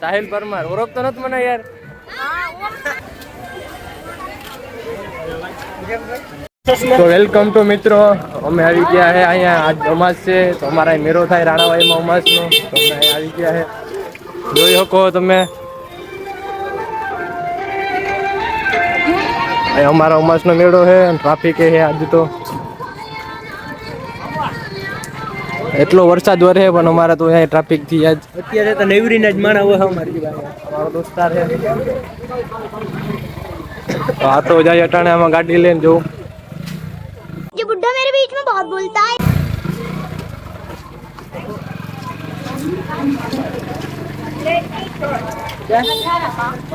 સાહિલ પરમાર, ઓળખતો નથી મને યાર. તો વેલકમ ટુ મિત્રો, અમે આવી ગયા છે અહીંયા આજ અમાસ છે, તો અમારા મેરો થાય રાણાવાઈમાં અમાસનો, તો અમે આવી ગયા છે જોઈ શકો તમે. અમારા અમાસનો મેળો છે ટ્રાફિક છે આજ તો. એટલો વરસાદ વરે પણ અમારા તો અહીંયા ટ્રાફિક થી આજ અત્યારે તો નેવરીના જ માણા હોય અમારી પાસે અમારો દોસ્તાર છે તો આ તો જાય અટાણે આમાં ગાડી લઈને જવું ये बुढ़ा मेरे बीच में बहुत बोलता है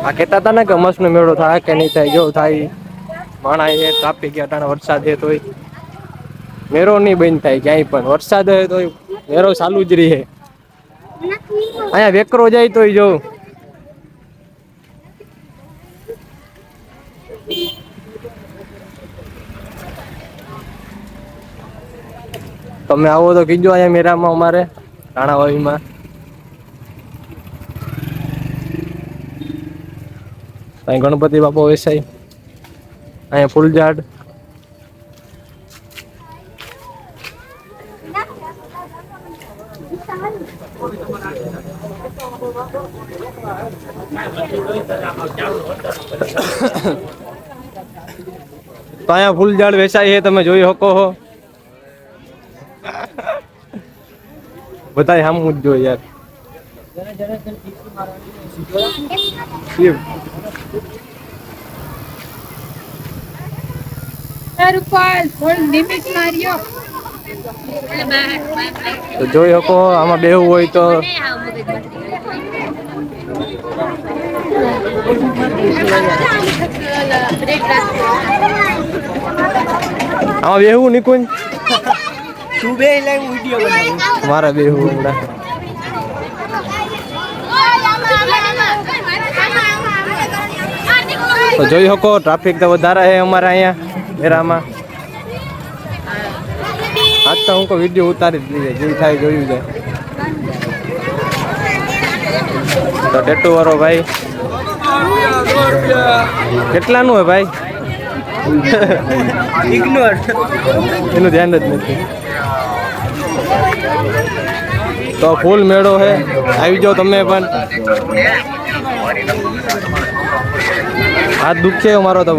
આ કહેતા હતા ને કે મસ્તનો મેળો થાય કે નહીં થાય જો થાય માણા છે ટ્રાફિક અટાણે વરસાદ છે તોય મેળો નહીં બંધ થાય ક્યાંય પણ. વરસાદ હોય તોય મેળો ચાલુ જ રહે. અહીંયા વેકરો જાય તોય જો. તમે આવો તો કીજો અહીંયા મેળામાં અમારે રાણાવાવીમાં અહીં ગણપતિ બાપા વેસાય. અહીંયા ફૂલઝાડ. તો અહીંયા ફૂલઝાડ વેચાય છે તમે જોઈ શકો છો બધા સામું જ જોઈએ યાર. તો જોઈ શકો આમાં બેવું હોય તો. આમાં બેહવું નિકુંજ? તું બે લાઈવ વીડિયો બનાવું. મારા બેહવું હમણાં તો જોઈ શકો ટ્રાફિક તો વધારે છે અમારે અહીંયા મેરામાં આજ તો હું કોઈ વીડિયો ઉતારી જ લઈએ જેવી થાય જોયું જાય. તો ટેટુ વાળો ભાઈ કેટલાનું હોય ભાઈ? ઇગ્નોર એનું ધ્યાન જ નથી. તો ફૂલ મેળો છે આવી જાઓ તમે પણ. હાથ દુખે મારો તો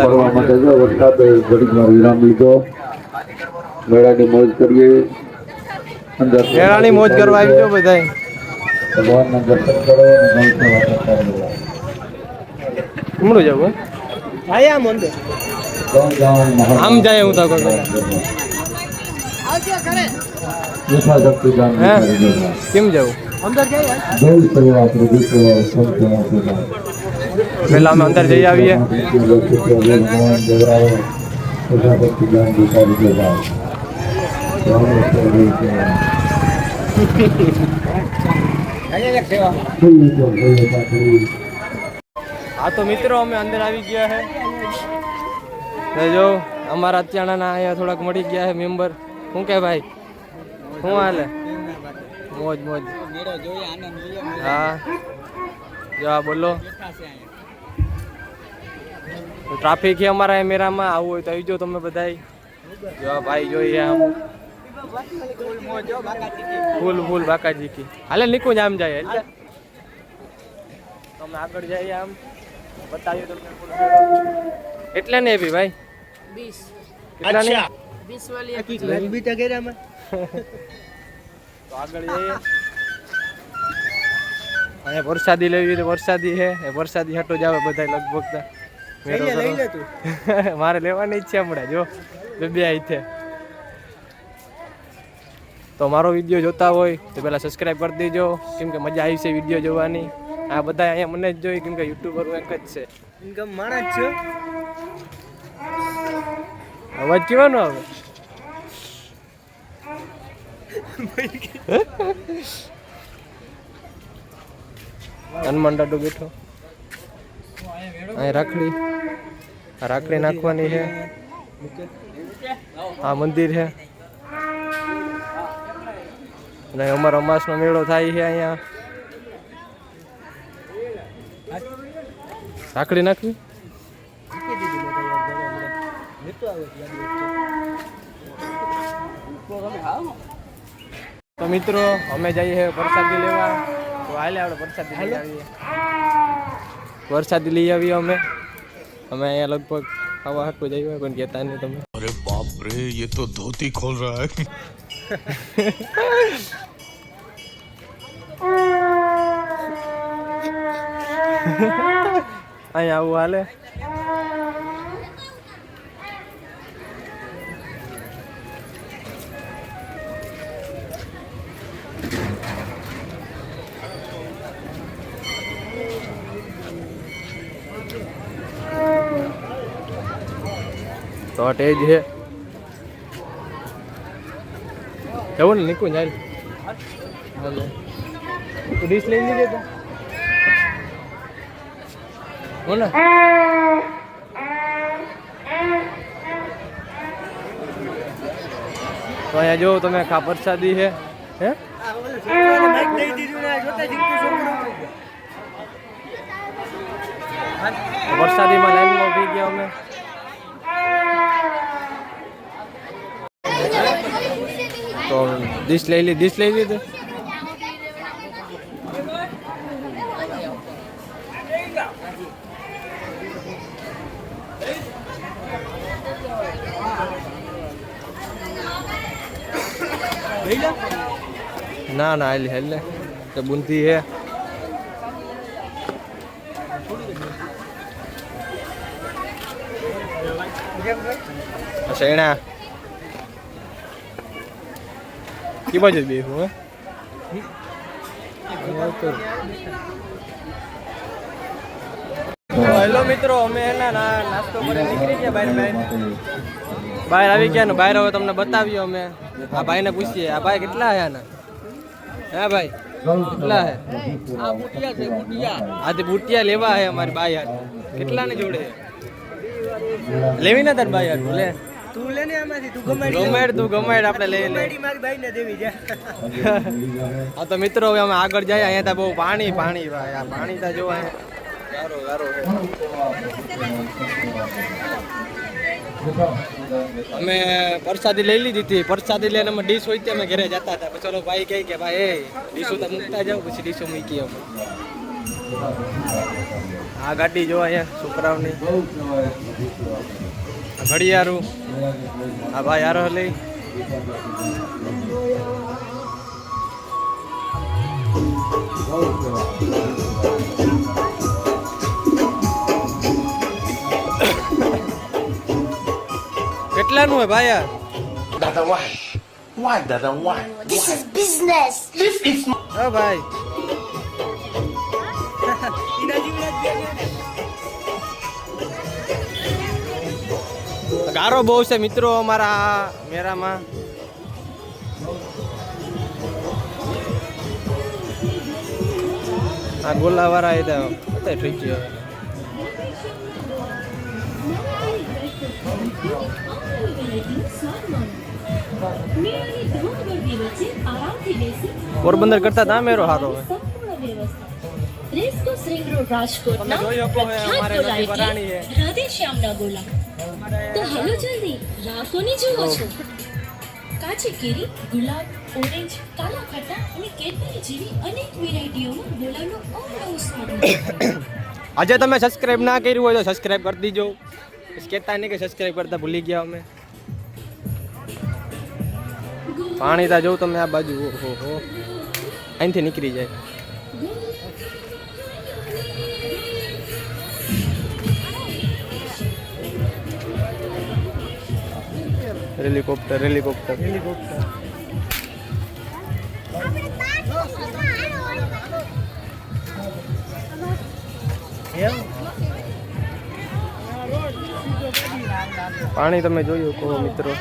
ફરવા માટે જો વરસાદ ઘડીકમાં વિરામ લીધો. મેળાની મોજ કરીએ. અંદર મેળાની મોજ કરવા આવી જાઓ બધા ભગવાનના દર્શન કરો અને કરતા રહો. હમણાં જવું આયા આમ અંદર ગામ ગામ મહા- આમ જાય હું તો કોઈ યથાશક્તિ દાન હે કરી દેવા. કેમ જવું ગૌ સેવા પ્રભુ સેવા સૌ સેવા સેવા. પહેલા અમે અંદર જઈ આવીએ ભગવાન હા, તો મિત્રો, અમે અંદર આવી ગયા છે ને જો, અમારા અત્યારના અહીંયા થોડાક મળી ગયા છે મેમ્બર શું કે ભાઈ? શું હાલે? મોજ મોજ. હા. જો, આ બોલો. ટ્રાફિક છે અમારા અહીં મેરામાં, આવું હોય તો આવી જાઓ તમે બધાય. જો, આ ભાઈ જોઈએ આમ. ફૂલ ફૂલ બાકાજી કી હાલે, નીકળું જ આમ જાય એટલે તમે આગળ જઈએ આમ. તમને એટલે ને બી ભાઈ? તો આગળ જઈએ. અહીંયા વરસાદી લેવી તો વરસાદી છે. એ વરસાદી હટો જ આવે બધા લગભગ મારે લેવાની જ છે હમણાં જો. બે બે આઈથે તો મારો વીડિયો જોતા હોય તો પહેલાં સબસ્ક્રાઈબ કરી દેજો. કેમ કે મજા આવી છે વીડિયો જોવાની. આ બધા અહીંયા મને જ જોઈ કેમ કે યુટ્યુબર એક જ છે. ઇન્કમ માણસ છો? અવાજ કેવાનો આવે? હનુમાન દાદો બેઠો. અહીં રાખડી. રાખડી નાખવાની છે. આ મંદિર છે. અને અમારો અમાસનો મેળો થાય છે અહીંયા. સાંકળી નાખવી? તો મિત્રો અમે જઈએ વરસાદી લેવા. તો હાલે આપણે પ્રસાદી લઈ આવીએ. વરસાદી લઈ આવીએ અમે. અમે અહીંયા લગભગ ખાવા હાટું જઈએ પણ કહેતા નહીં તમે. અરે બાપ રે યે તો ધોતી ખોલ રહા હે. અહીંયા આવું હાલે. તો અટે છે જવું ને નીકળું જાય તું ડીશ લઈ લીધી તો હો ને તો અહીંયા જો તમે ખા પ્રસાદી છે હે આ ઓલો છોકરાને mic દઈ દીધું ને આ જોતા જીવતું છોકરું. વરસાદીમાં લાઈનમાં ઊભી ગયા અમે તો ડીશ લઈ લી ડીશ લઈ લીધી લઈ લો. ના ના એટલે હેલ્લે તો બુંદી હે. શેણા કી બાજુ બે હું? હેલો મિત્રો, અમે એના ના- નાસ્તો કરી નીકળી ગયા બહાર બહાર બહાર આવી ગયા ને બહાર હવે તમને બતાવ્યો અમે. આ ભાઈને પૂછીએ, આ ભાઈ કેટલા આયા આના હા ભાઈ. કેટલા હે? આ બુટિયા છે બુટિયા. આજે બુટિયા લેવા હે અમારી બાઈ હાથ કેટલા ને જોડે લેવી ના તાર બાઈ હાથ લે. તું લે ને આમાંથી તું ગમાડી લે. ગમેડ તું ગમેડ આપણે લઈ લે. ગમાડી મારી બાઈને દેવી જા હા તો મિત્રો હવે અમે આગળ જાય અહીંયા તો બહુ પાણી પાણી ભાઈ. આ પાણી તો જોવા ગારો ગારો. અમે પ્રસાદી લઈ લીધી હતી. પ્રસાદી લઈને અમે ડીશ હોય અમે ઘરે જતા હતા. ચલો ભાઈ કહે કે, ભાઈ, એ ડીશો તો મૂકતા જાવ પછી ડીશો મૂકી અમે આ ગાડી જો અહીંયા છોકરાઓની ઘડિયાળું. આ ભાઈ હારો લઈ. Iklan bayar. Dada why? Why dada why? This is business. This oh, bye. Karo bau mitro marah merah mah. Ah, Aku lawar aida, itu. Porbandar કરતા તા મેરો સારો હોય. રેસકોર્સ રિંગ રોડ રાજકોટના પ્રખ્યાત. ગોલાઈથી રાધેશ્યામના ગોલા. તો હેલો જલ્દી રાહ કોની જુઓ છો. કાચી કેરી ગુલાબ ઓરેન્જ કાલા ખટ્ટા અને કેડબરી જેવી અનેક વેરાયટીઓમાં ગોલાનો અવનવો સ્વાદ. આજે તમે સબસ્ક્રાઇબ ના કર્યું હોય તો સબસ્ક્રાઇબ કરી દીજો. કેતા કહેતા નહીં કે સબસ્ક્રાઇબ કરતા ભૂલી ગયા અમે. પાણી તા જોઉં તમે આ બાજુ, ઓહો, હો. અહીંથી નીકળી જાય. હેલિકોપ્ટર હેલિકોપ્ટર હેલિકોપ્ટર પાણી તમે જોયું કહો, મિત્રો.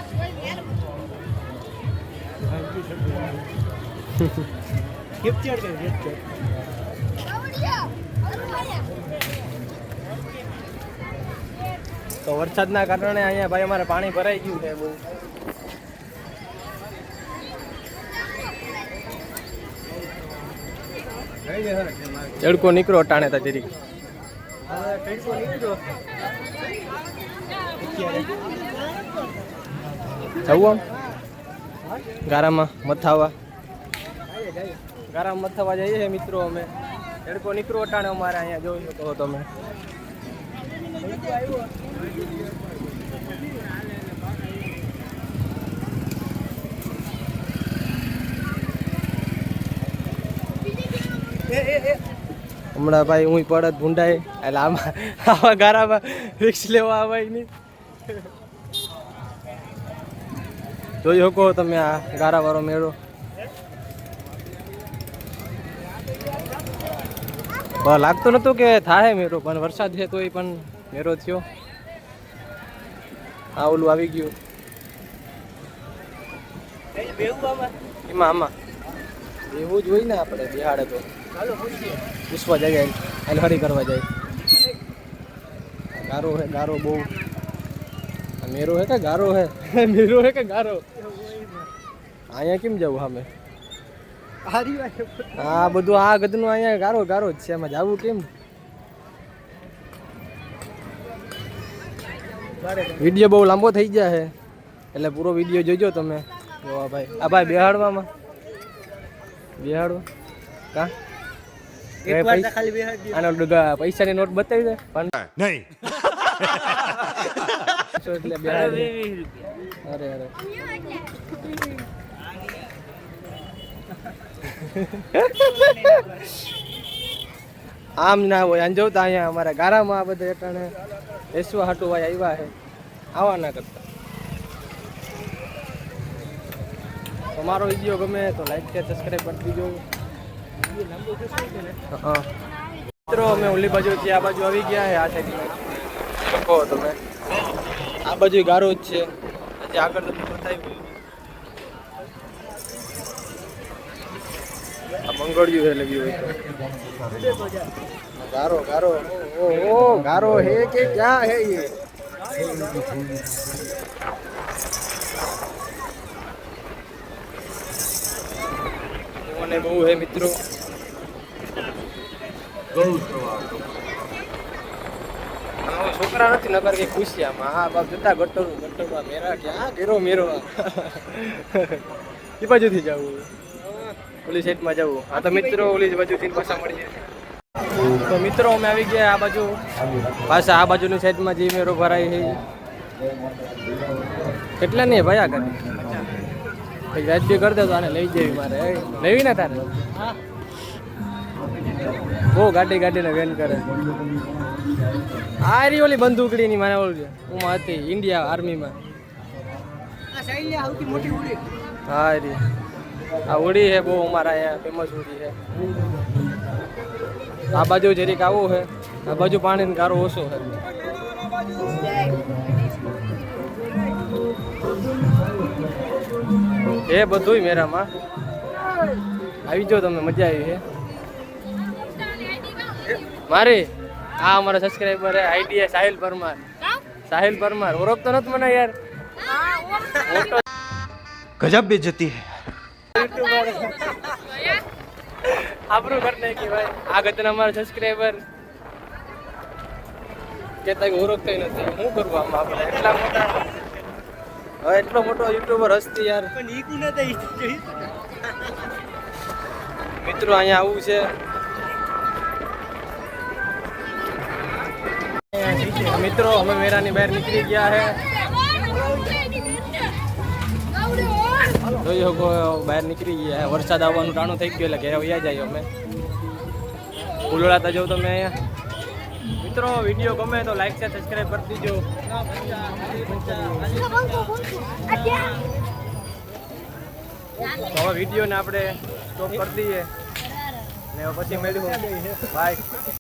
કેપ્ચર કર કેપ્ચર કારણે અહીંયા ભાઈ અમારે પાણી ભરાઈ ગયું તડકો નીકળો ટાણે તા જવું આમ? ગારામાં મથાવા. ગારામાં મથાવા જઈએ છીએ મિત્રો અમે. તડકો નીકળો અટાણે અમારે અહીંયા જોઈ શકો તમે. હમણાં ભાઈ હું પડત ભૂંડાય એટલે આમાં આવા ગારામાં રિક્ષ લેવા આવાય નહીં. જોઈ શકો તમે આ ગારાવાળો મેળો. લાગતું નતું કે થાય મેળો, પણ વરસાદ છે એ પણ મેળો થયો. આ ઓલું આવી ગયું. એમાં આમાં. એવું જ ને આપણે બિહાડે તો. પૂછવા જાય કરવા જાય. ગારો હે, ગારો બહુ. મેરો હે કે ગારો હે? મેરો હે કે ગારો? અહીંયા કેમ જવું સામે? હા બધું આ ગદનું અહીંયા ગારો ગારો જ છે. એમાં જવું કેમ? વીડિયો બહુ લાંબો થઈ ગયા છે. એટલે પૂરો વીડિયો જોજો તમે. જોવા ભાઈ. આ ભાઈ બેહાડવામાં. બેહાડવા. કા? એક વાર તો ખાલી બેહાડી આનો પૈસાની નોટ બતાવી દે. નહીં. नहीं એટલે અરે અરે. આમ ના હોય આમ જોતા અહીંયા અમારા ગારામાં આ બધા એટાણે એસવા હાટુ ભાઈ આવ્યા છે. આવા ના કરતા. તમારો વીડિયો ગમે તો લાઈક કે સબસ્ક્રાઈબ કરી દીજો. હા. મિત્રો અમે ઓલી બાજુથી આ બાજુ આવી ગયા છે આ સાઈડ કહો તમે? આ બાજુ ગારો જ છે. આગળ તમને બતાવ્યું. આ મંગળિયું હે લગી હોય તો ગારો ગારો. ઓ ઓ ગારો હે કે ક્યાં હે યે મને બહુ હે મિત્રો. આમાં છોકરા નથી નગર કે ખુશિયામાં હા બાપ જતા ગટરું ગટરમાં મેરા ક્યાં ઘેરો મેરો. એ બાજુથી જવું. ઓલી સાઈડમાં જવું. હા તો મિત્રો ઓલી બાજુથી પાછા મળીએ. તો મિત્રો અમે આવી ગયા આ બાજુ. પાછા આ બાજુની સાઈડમાં જે મેરો ભરાય છે કેટલા નહીં ભાઈ આગળ પછી રાજ્ય કરી દે તો આને લઈ જવી મારે. લેવી ને તારે? બહુ ગાડી ગાડીને વેન કરે. આ રી ઓલી બંદૂકડીની મને ઓલું હું હતી ઇન્ડિયા આર્મીમાં આ હા રી આ હોળી છે બહુ અમારા અહીંયા ફેમસ હોળી છે આ બાજુ જરીક આવું છે આ બાજુ પાણી ને ગારો ઓછો છે એ બધું મેરામાં આવી જાઓ તમે મજા આવી છે મારી આ અમારા સબસ્ક્રાઈબર આઈડીએ સાહિલ પરમાર. સાહિલ પરમાર ઓળખતો નથી મને યાર. ગજબ બેજતી હૈ. આપણું કર નાખી ભાઈ આગળ અમારા સબસ્ક્રાઈબર કેતા કે ઓળખતા નથી. શું કરું આમાં આપણે? એટલા મોટા? હવે એટલો મોટો યુટ્યુબર હસ્તી યાર. પણ ઈકુ ઈ? મિત્રો અહીંયા આવું છે. મિત્રો અમે મેરાની બહાર નીકળી ગયા છે જોઈ શકો બહાર નીકળી ગયા. વરસાદ આવવાનું ટાણું થઈ ગયું, એટલે ઘરે વૈયા જાય અમે. ઉલોડાતા જાવ તમે અહીંયા. મિત્રો, વીડિયો ગમે તો લાઈક છે સબસ્ક્રાઈબ કરી દીજો. હવે વિડીયોને આપણે સ્ટોપ કરી દઈએ. ને પછી મેળવું બાય